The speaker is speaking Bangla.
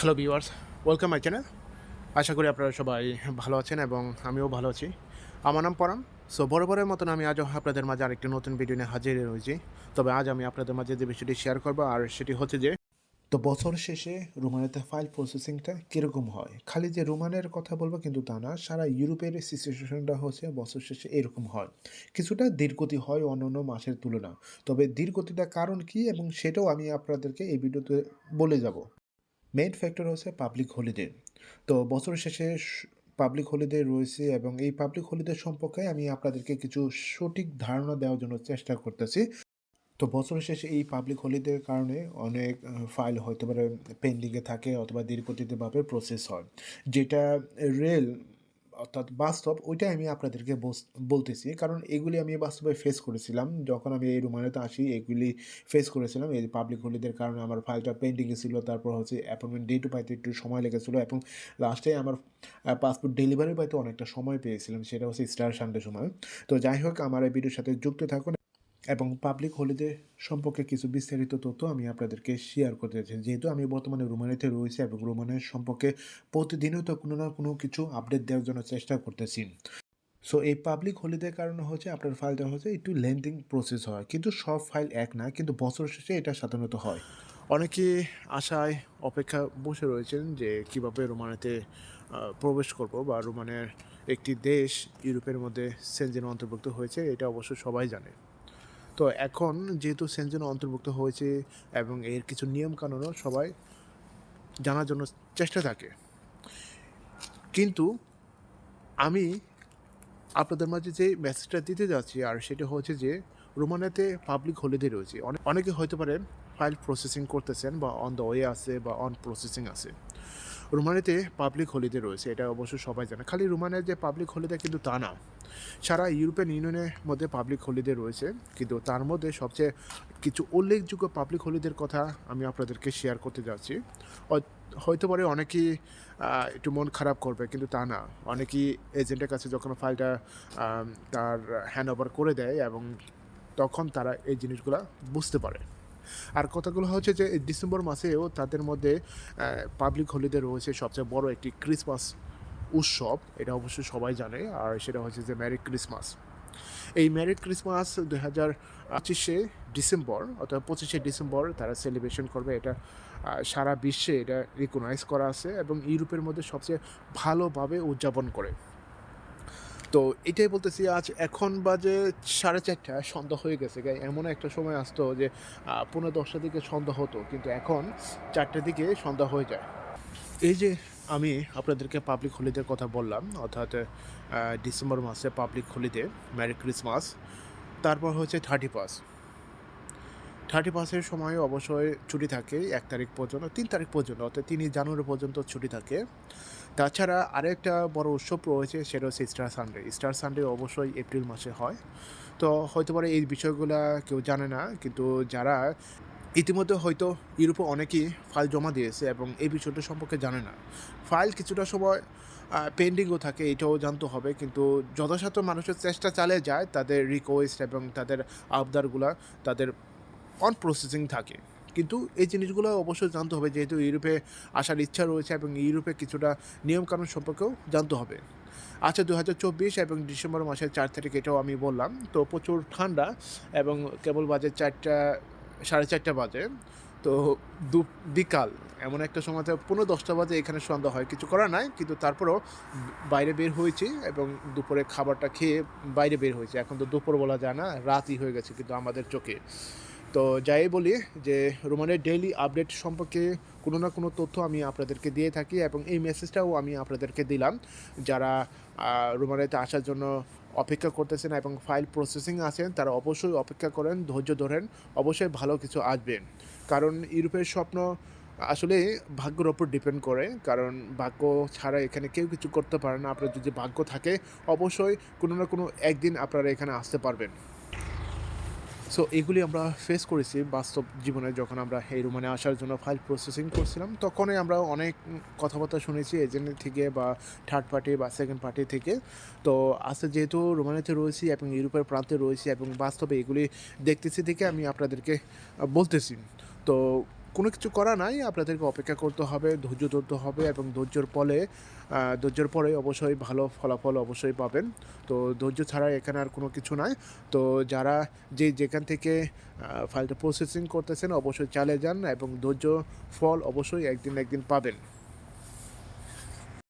Hello viewers welcome my channel আশা করি আপনারা সবাই ভালো আছেন এবং আমিও ভালো আছি। আমার নাম পরাণ সো বরাবরের মতন আমি আজও আপনাদের মাঝে আরেকটি নতুন ভিডিও নিয়ে হাজির হয়েছি তবে আজ আমি আপনাদের মাঝে যে বিষয়টি শেয়ার করব, আর সেটি হচ্ছে যে, তো বছর শেষে রোমানেতে ফাইল প্রসেসিংটা কীরকম হয়? খালি যে রোমানের কথা বলব, কিন্তু তা না, সারা ইউরোপের সিচুয়েশনটা হচ্ছে বছর শেষে এরকম হয়। কিছুটা ধীরগতি হয় অন্যান্য মাসের তুলনা তবে ধীরগতিটা কারণ কি, এবং সেটাও আমি আপনাদেরকে এই ভিডিওতে বলে যাব। মেইন ফ্যাক্টর হচ্ছে পাবলিক হলিডে তো বছর শেষে পাবলিক হলিডে রয়েছে এবং এই পাবলিক হলিডে সম্পর্কে আমি আপনাদেরকে কিছু সঠিক ধারণা দেওয়ার জন্য চেষ্টা করতেছি। তো বছর শেষে এই পাবলিক হলিডের কারণে অনেক ফাইল হয়তো পারে পেন্ডিংয়ে থাকে অথবা দীর্ঘদিনভাবে প্রসেস হয়। যেটা রেল অর্থাৎ বাস্তব, ওইটাই আমি আপনাদেরকে বলতেছি। কারণ এগুলি আমি বাস্তবে ফেস করেছিলাম। যখন আমি এই রুমানেতে আসি, এগুলি ফেস করেছিলাম। এই পাবলিক হলিদের কারণে আমার ফাইলটা পেন্ডিংয়ে ছিল। তারপর হচ্ছে অ্যাপয়েন্টমেন্ট ডেটও পাইতে একটু সময় লেগেছিল এবং লাস্টে আমার পাসপোর্ট ডেলিভারি পাইতে অনেকটা সময় পেয়েছিলাম। সেটা হচ্ছে স্টার সানডে সময়। তো যাই হোক, আমার এই ভিডিওর সাথে যুক্ত থাকুন। এবং পাবলিক হলিডে সম্পর্কে কিছু বিস্তারিত তথ্য আমি আপনাদেরকে শেয়ার করতে চাই যেহেতু আমি বর্তমানে রোমানিতে রয়েছি এবং রোমানের সম্পর্কে প্রতিদিনই তো কোনো না কোনো কিছু আপডেট দেওয়ার জন্য চেষ্টা করতেছি। সো এই পাবলিক হলিডের কারণে হচ্ছে আপনার ফাইলটা হচ্ছে একটু লেন্থিং প্রসেস হয়। কিন্তু সব ফাইল এক না, কিন্তু বছর শেষে এটা সাধারণত হয়। অনেকে আশায়, অপেক্ষা বসে রয়েছেন যে কীভাবে রোমানেতে প্রবেশ করব বা রোমানের একটি দেশ ইউরোপের মধ্যে সেনজেন অন্তর্ভুক্ত হয়েছে, এটা অবশ্য সবাই জানে। তো এখন যেহেতু সেনজেন অন্তর্ভুক্ত হয়েছে এবং এর কিছু নিয়ম কানুনও সবাই জানার জন্য চেষ্টা থাকে। কিন্তু আমি আপনাদের মাঝে যে মেসেজটা দিতে যাচ্ছি, আর সেটা হচ্ছে যে রোমানাতে পাবলিক হলিডে রয়েছে। অনেক হয়তো পারে ফাইল প্রসেসিং করতেছেন বা অন দ্য ওয়ে আছে বা অন প্রসেসিং আছে। রোমানিতে পাবলিক হলিডে রয়েছে, এটা অবশ্য সবাই জানে। খালি রোমানের যে পাবলিক হলিডে কিন্তু তা না। সারা ইউরোপিয়ান ইউনিয়নের মধ্যে পাবলিক হলিডে রয়েছে, কিন্তু তার মধ্যে সবচেয়ে কিছু উল্লেখযোগ্য পাবলিক হলিডের কথা আমি আপনাদেরকে শেয়ার করতে যাচ্ছি। হয়তো পারে অনেকেই একটু মন খারাপ করবে, কিন্তু তা না। অনেকেই এজেন্টের কাছে যখন ফাইলটা তার হ্যান্ড ওভার করে দেয় এবং তখন তারা এই জিনিসগুলো বুঝতে পারে। আর কথাগুলো হচ্ছে যে ডিসেম্বর মাসেও তাদের মধ্যে পাবলিক হলিডে রয়েছে, সবচেয়ে বড় একটি ক্রিসমাস উৎসব, এটা অবশ্যই সবাই জানে, আর সেটা হচ্ছে যে ম্যারি ক্রিসমাস এই ম্যারি ক্রিসমাস দু হাজার পঁচিশে ডিসেম্বর, অর্থাৎ পঁচিশে ডিসেম্বর তারা সেলিব্রেশন করবে, এটা সারা বিশ্বে এটা রিকগনাইজ করা আছে এবং ইউরোপের মধ্যে সবচেয়ে ভালোভাবে উদযাপন করে। তো এটাই বলতেছি, আজ এখন বাজে সাড়ে চারটা, সন্ধ্যা হয়ে গেছে গাই এমন একটা সময় আসতো যে পনেরো দশটার দিকে সন্ধ্যা হতো, কিন্তু এখন চারটার দিকে সন্ধ্যা হয়ে যায়। এই যে আমি আপনাদেরকে পাবলিক হলিডের কথা বললাম, অর্থাৎ ডিসেম্বর মাসে পাবলিক হলিডে ম্যারি ক্রিসমাস তারপর হচ্ছে থার্টি পাস থার্টি পাসের সময় অবশ্যই ছুটি থাকে এক তারিখ পর্যন্ত, তিন তারিখ পর্যন্ত, অর্থাৎ তিন জানুয়ারি পর্যন্ত ছুটি থাকে। তাছাড়া আরেকটা বড় উৎসব রয়েছে, সেটা হচ্ছে স্টার সানডে স্টার সানডে অবশ্যই এপ্রিল মাসে হয়। তো হয়তো পারে এই বিষয়গুলো কেউ জানে না, কিন্তু যারা ইতিমধ্যে হয়তো ইউরোপে অনেকেই ফাইল জমা দিয়েছে এবং এই বিষয়টা সম্পর্কে জানে না। ফাইল কিছুটা সময় পেন্ডিংও থাকে, এটাও জানতে হবে, কিন্তু যথাসাধ্য মানুষের চেষ্টা চালিয়ে যায় তাদের রিকোয়েস্ট এবং তাদের আবদারগুলা, তাদের অন প্রসেসিং থাকে। কিন্তু এই জিনিসগুলো অবশ্যই জানতে হবে, যেহেতু ইউরোপে আসার ইচ্ছা রয়েছে এবং ইউরোপে কিছুটা নিয়মকানুন সম্পর্কেও জানতে হবে। আচ্ছা দু হাজার চব্বিশ এবং ডিসেম্বর মাসের চার তারিখ এটাও আমি বললাম। তো প্রচুর ঠান্ডা এবং কেবল বাজে চারটা, সাড়ে চারটা বাজে। তো দু, বিকাল, এমন একটা সময়তে পনেরো দশটা বাজে এখানে সন্ধ্যা হয়। কিছু করার নাই, কিন্তু তারপরেও বাইরে বের হয়েছি এবং দুপুরে খাবারটা খেয়ে বাইরে বের হয়েছে। এখন তো দুপুর বলা যায় না, রাতই হয়ে গেছে কিন্তু আমাদের চোখে। তো যাই বলি যে রোমানের ডেইলি আপডেট সম্পর্কে কোনো না কোনো তথ্য আমি আপনাদেরকে দিয়ে থাকি এবং এই মেসেজটাও আমি আপনাদেরকে দিলাম। যারা রোমানেতে আসার জন্য অপেক্ষা করতেছেন এবং ফাইল প্রসেসিং আছেন, তারা অবশ্যই অপেক্ষা করেন, ধৈর্য ধরেন, অবশ্যই ভালো কিছু আসবে। কারণ ইউরোপের স্বপ্ন আসলে ভাগ্যের ওপর ডিপেন্ড করে। কারণ ভাগ্য ছাড়া এখানে কেউ কিছু করতে পারে না। আপনার যদি ভাগ্য থাকে, অবশ্যই কোনো না কোনো একদিন আপনারা এখানে আসতে পারবেন। সো এগুলি আমরা ফেস করেছি বাস্তব জীবনে যখন আমরা এই রুমানে আসার জন্য ফাইল প্রসেসিং করছিলাম, তখনই আমরা অনেক কথাবার্তা শুনেছি এজেন্ট থেকে বা থার্ড পার্টি বা সেকেন্ড পার্টি থেকে। তো, আজকে যেহেতু রোমানিতে রয়েছি এবং ইউরোপের প্রান্তে রয়েছি এবং বাস্তবে এগুলি দেখতেছি দেখে আমি আপনাদেরকে বলতেছি। তো কোনো কিছু করা নাই, আপনাদেরকে অপেক্ষা করতে হবে, ধৈর্য ধরতে হবে এবং ধৈর্যর ফলে ধৈর্যর পরে অবশ্যই ভালো ফলাফল অবশ্যই পাবেন। তো ধৈর্য ছাড়া এখানে আর কোনো কিছু নাই। তো যারা যে যেখান থেকে ফাইলটা প্রসেসিং করতেছেন, অবশ্যই চালিয়ে যান এবং ধৈর্য, ফল অবশ্যই একদিন একদিন পাবেন।